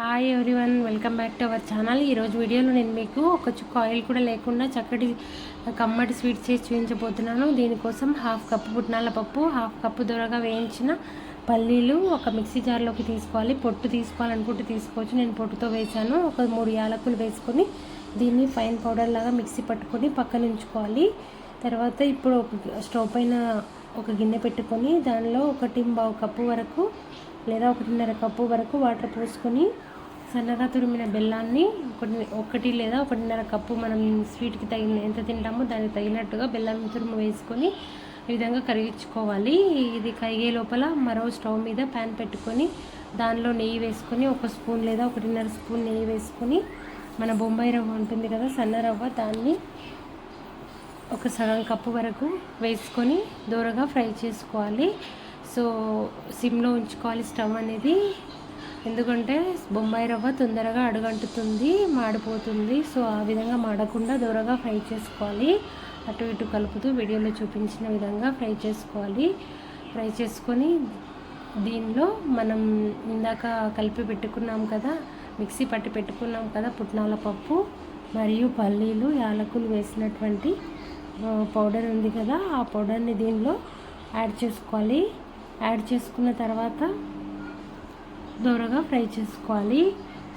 Hi everyone welcome back to our channel ఈరోజు వీడియోలో నేను మీకు ఒక చుక్క ఆయిల్ కూడా లేకుండా చక్కటి కమ్మటి స్వీట్ చేసి చూపించబోతున్నాను. దీనికోసం హాఫ్ కప్పు పుట్నాల పప్పు హాఫ్ కప్పు దొరగా వేయించిన పల్లీలు ఒక మిక్సీ జార్లోకి తీసుకోవాలి. పొట్టు తీసుకోవాలనుకుంటే తీసుకోవచ్చు. నేను పొట్టుతో వేసాను ఒక మూడు యాలకులు వేసుకొని దీన్ని ఫైన్ పౌడర్ లాగా మిక్సీ పట్టుకొని పక్కన ఉంచుకోవాలి. తర్వాత ఇప్పుడు ఒక స్టవ్ పైన ఒక గిన్నె పెట్టుకొని దానిలో ఒకటి బావు కప్పు వరకు లేదా ఒకటిన్నర కప్పు వరకు వాటర్ పోసుకొని సన్నగా తురిమిన బెల్లాన్ని ఒకటి ఒకటి లేదా ఒకటిన్నర కప్పు మనం స్వీట్కి తగిన ఎంత తింటామో దానికి తగినట్టుగా బెల్లం తురుము వేసుకొని ఈ విధంగా కరిగించుకోవాలి. ఇది కరిగే లోపల మరో స్టవ్ మీద ప్యాన్ పెట్టుకొని దానిలో నెయ్యి వేసుకొని ఒక స్పూన్ లేదా ఒకటిన్నర స్పూన్ నెయ్యి వేసుకొని మన బొంబాయి రవ్వ ఉంటుంది కదా సన్న రవ్వ దాన్ని ఒక సగం కప్పు వరకు వేసుకొని దూరగా ఫ్రై చేసుకోవాలి. సో సిమ్లో ఉంచుకోవాలి స్టవ్ అనేది. ఎందుకంటే బొంబాయి రవ్వ తొందరగా అడుగంటుతుంది మాడిపోతుంది. సో ఆ విధంగా మాడకుండా దూరగా ఫ్రై చేసుకోవాలి. అటు ఇటు కలుపుతూ వీడియోలో చూపించిన విధంగా ఫ్రై చేసుకోవాలి. ఫ్రై చేసుకొని దీనిలో మనం ఇందాక కలిపి పెట్టుకున్నాం కదా మిక్సీ పట్టి పెట్టుకున్నాం కదా పుట్నాల పప్పు మరియు పల్లీలు యాలకులు వేసినటువంటి పౌడర్ ఉంది కదా ఆ పౌడర్ని దీనిలో యాడ్ చేసుకోవాలి. యాడ్ చేసుకున్న తర్వాత దూరగా ఫ్రై చేసుకోవాలి.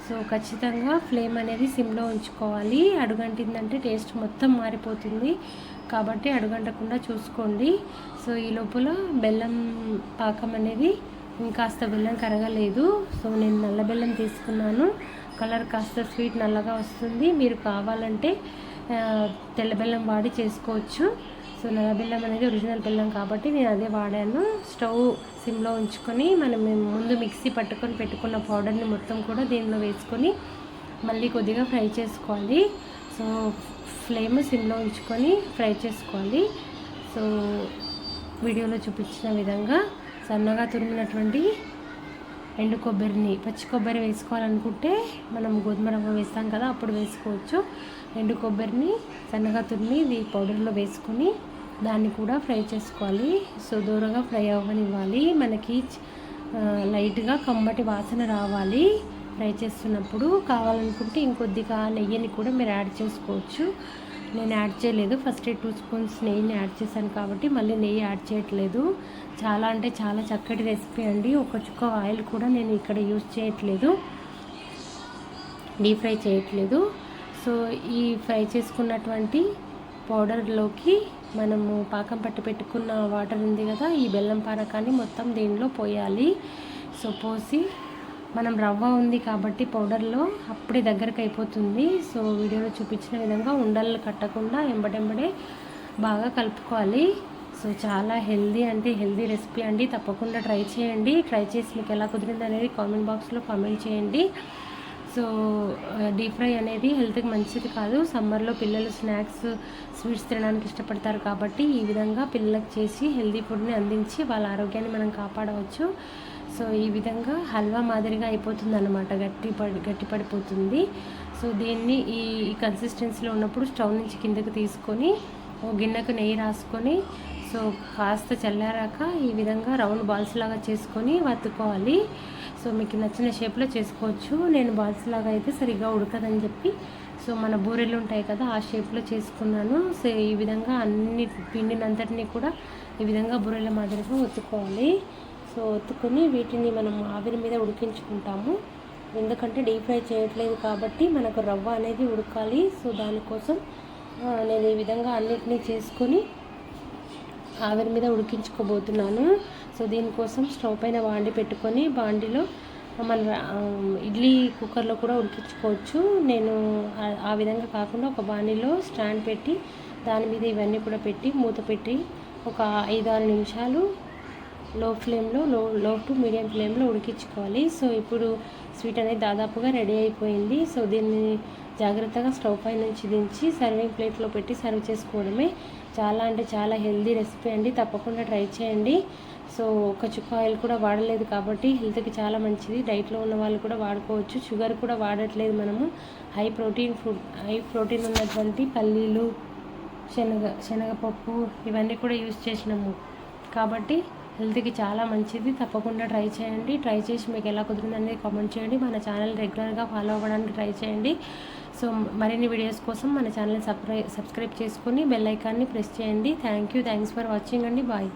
సో ఖచ్చితంగా ఫ్లేమ్ అనేది సిమ్లో ఉంచుకోవాలి. అడుగంటిందంటే టేస్ట్ మొత్తం మారిపోతుంది. కాబట్టి అడుగంటకుండా చూసుకోండి. సో ఈ లోపల బెల్లం పాకం అనేది ఇంకాస్త బెల్లం కరగలేదు. సో నేను నల్ల బెల్లం తీసుకున్నాను. కలర్ కాస్త స్వీట్ నల్లగా వస్తుంది. మీరు కావాలంటే తెల్ల బెల్లం వాడి చేసుకోవచ్చు. సో నల్ల బెల్లం అనేది ఒరిజినల్ బెల్లం కాబట్టి నేను అదే వాడాను. స్టవ్ సిమ్లో ఉంచుకొని మనం ముందు మిక్సీ పట్టుకొని పెట్టుకున్న పౌడర్ని మొత్తం కూడా దీనిలో వేసుకొని మళ్ళీ కొద్దిగా ఫ్రై చేసుకోవాలి. సో ఫ్లేమ్ సిమ్లో ఉంచుకొని ఫ్రై చేసుకోవాలి. సో వీడియోలో చూపించిన విధంగా సన్నగా తురిమినటువంటి ఎండు కొబ్బరిని పచ్చి కొబ్బరి వేసుకోవాలనుకుంటే మనం గోధుమ రవ్వ వేస్తాం కదా అప్పుడు వేసుకోవచ్చు. ఎండు కొబ్బరిని సన్నగా తురిమి ఇది పౌడర్లో వేసుకొని దాన్ని కూడా ఫ్రై చేసుకోవాలి. సో దూరంగా ఫ్రై అవ్వనివ్వాలి. మనకి లైట్గా కమ్మటి వాసన రావాలి ఫ్రై చేస్తున్నప్పుడు. కావాలనుకుంటే ఇంకొద్దిగా నెయ్యిని కూడా మీరు యాడ్ చేసుకోవచ్చు. నేను యాడ్ చేయలేదు. ఫస్ట్ టూ స్పూన్స్ నెయ్యిని యాడ్ చేశాను కాబట్టి మళ్ళీ నెయ్యి యాడ్ చేయట్లేదు. చాలా అంటే చాలా చక్కటి రెసిపీ అండి. ఒక చుక్క ఆయిల్ కూడా నేను ఇక్కడ యూజ్ చేయట్లేదు. డీప్ ఫ్రై చేయట్లేదు. సో ఈ ఫ్రై చేసుకున్నటువంటి పౌడర్లోకి మనము పాకం పట్టి పెట్టుకున్న వాటర్ ఉంది కదా ఈ బెల్లం పానకాన్ని మొత్తం దీనిలో పోయాలి. సో పోసి మనం రవ్వ ఉంది కాబట్టి పౌడర్లో అప్పుడే దగ్గరకు అయిపోతుంది. సో వీడియోలో చూపించిన విధంగా ఉండలు కట్టకుండా ఎంబడెంబడే బాగా కలుపుకోవాలి. సో చాలా హెల్దీ అంటే హెల్దీ రెసిపీ అండి. తప్పకుండా ట్రై చేయండి. ట్రై చేసి మీకు ఎలా కుదిరింది అనేది కామెంట్ బాక్స్లో కామెంట్ చేయండి. సో డీప్ ఫ్రై అనేది హెల్త్కి మంచిది కాదు. సమ్మర్లో పిల్లలు స్నాక్స్ స్వీట్స్ తినడానికి ఇష్టపడతారు కాబట్టి ఈ విధంగా పిల్లలకు చేసి హెల్దీ ఫుడ్ని అందించి వాళ్ళ ఆరోగ్యాన్ని మనం కాపాడవచ్చు. సో ఈ విధంగా హల్వా మాదిరిగా అయిపోతుంది అనమాట గట్టి పడి గట్టి పడిపోతుంది. సో దీన్ని ఈ కన్సిస్టెన్సీలో ఉన్నప్పుడు స్టవ్ నుంచి కిందకి తీసుకొని ఓ గిన్నెకు నెయ్యి రాసుకొని సో కాస్త చల్లారాక ఈ విధంగా రౌండ్ బాల్స్ లాగా చేసుకొని వత్తుకోవాలి. సో మీకు నచ్చిన షేప్లో చేసుకోవచ్చు. నేను బాల్స్ లాగా అయితే సరిగ్గా ఉడకదని చెప్పి సో మన బూరెలు ఉంటాయి కదా ఆ షేప్లో చేసుకున్నాను. సో ఈ విధంగా అన్ని పిండినంతటినీ కూడా ఈ విధంగా బూరెల మాదిరిగా ఒత్తుకోవాలి. సో ఒత్తుకొని వీటిని మనం ఆవిరి మీద ఉడికించుకుంటాము. ఎందుకంటే డీప్ ఫ్రై చేయట్లేదు కాబట్టి మనకు రవ్వ అనేది ఉడకాలి. సో దానికోసం నేను ఈ విధంగా అన్నిటినీ చేసుకొని ఆవిరి మీద ఉడికించుకోబోతున్నాను. సో దీనికోసం స్టవ్ పైన బాండి పెట్టుకొని బాండిలో మన ఇడ్లీ కుక్కర్లో కూడా ఉడికించుకోవచ్చు. నేను ఆ విధంగా కాకుండా ఒక బాండిలో స్టాండ్ పెట్టి దాని మీద ఇవన్నీ కూడా పెట్టి మూత పెట్టి ఒక ఐదు ఆరు నిమిషాలు లో ఫ్లేమ్లో లో లో టు మీడియం ఫ్లేమ్లో ఉడికించుకోవాలి. సో ఇప్పుడు స్వీట్ అనేది దాదాపుగా రెడీ అయిపోయింది. సో దీన్ని జాగ్రత్తగా స్టవ్ పై నుంచి దించి సర్వింగ్ ప్లేట్లో పెట్టి సర్వ్ చేసుకోవడమే చాలా అంటే చాలా హెల్దీ రెసిపీ అండి. తప్పకుండా ట్రై చేయండి. సో ఒక చుక్క ఆయిల్ కూడా వాడలేదు కాబట్టి హెల్త్కి చాలా మంచిది. డైట్లో ఉన్న వాళ్ళు కూడా వాడుకోవచ్చు. షుగర్ కూడా వాడట్లేదు మనము. High protein food high protein ఉన్నటువంటి పల్లీలు శనగ శనగపప్పు ఇవన్నీ కూడా యూజ్ చేసినాము. కాబట్టి హెల్త్కి చాలా మంచిది. తప్పకుండా ట్రై చేయండి. ట్రై చేసి మీకు ఎలా కుదిరింది అనేది కామెంట్ చేయండి. మన ఛానల్ రెగ్యులర్గా ఫాలో అవ్వడానికి ట్రై చేయండి. సో మరిన్ని వీడియోస్ కోసం మన ఛానల్ సబ్స్క్రైబ్ సబ్స్క్రైబ్ చేసుకొని బెల్ ఐకాన్ని ప్రెస్ చేయండి. Thank you. Thanks for watching అండి. బాయ్.